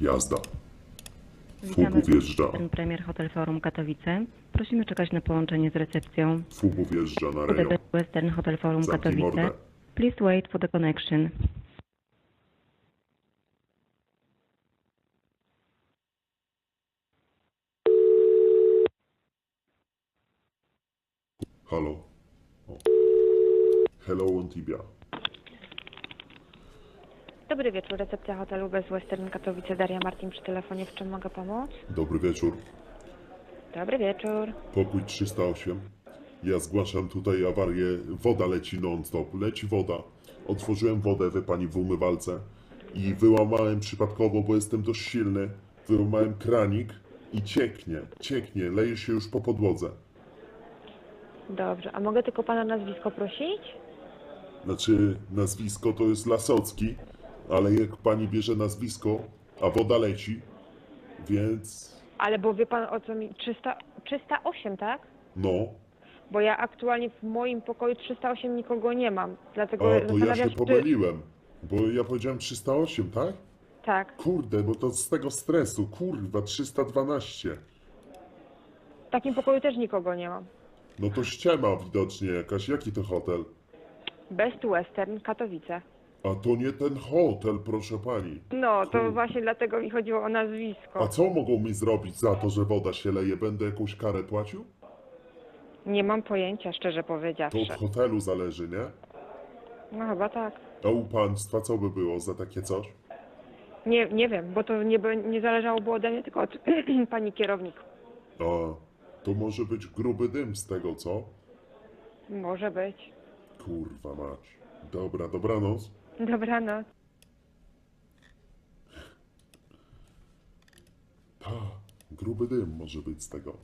Jazda. Witamy wjeżdża. w Premier Hotel Forum Katowice. Prosimy czekać na połączenie z recepcją. Fugu wjeżdża na rejon. UDB Western Hotel Forum Zamknij Katowice. mordę. Please wait for the connection. Halo. O. Hello, Antibia. Dobry wieczór, recepcja hotelu Bez Western Katowice, Daria Martin przy telefonie, w czym mogę pomóc? Dobry wieczór. Dobry wieczór. Pokój 308. Ja zgłaszam tutaj awarię. Woda leci non-stop. Leci woda. Otworzyłem wodę, wie pani, w umywalce i wyłamałem przypadkowo, bo jestem dość silny. Wyłamałem kranik i cieknie, cieknie, leje się już po podłodze. Dobrze, a mogę tylko pana nazwisko prosić? Znaczy, nazwisko to jest Lasocki, ale jak pani bierze nazwisko, a woda leci, więc Ale bo wie pan o co mi... 300, 308, tak? no, Bo ja aktualnie w moim pokoju 308 nikogo nie mam, dlatego a to ja zastanawiam się czy- pomyliłem, bo ja powiedziałem 308, tak? Tak, Kurde, bo to z tego stresu, kurwa, 312. w takim pokoju też nikogo nie mam. No to ściema widocznie jakaś, jaki to hotel? Best Western Katowice. A to nie ten hotel, proszę pani. No, to właśnie dlatego mi chodziło o A nazwisko. co mogą mi zrobić za to, że woda się leje? Będę jakąś karę płacił? Nie mam pojęcia, szczerze To powiedziawszy. od hotelu zależy, nie? No chyba tak. A u państwa co by było za takie coś? Nie, nie wiem, bo to nie, nie zależało było ode mnie, tylko od pani kierownik. A, to może być gruby dym z tego, co? Może być. Kurwa mać. Dobra, dobranoc. Dobranoc. Ta, gruby dym może być z tego.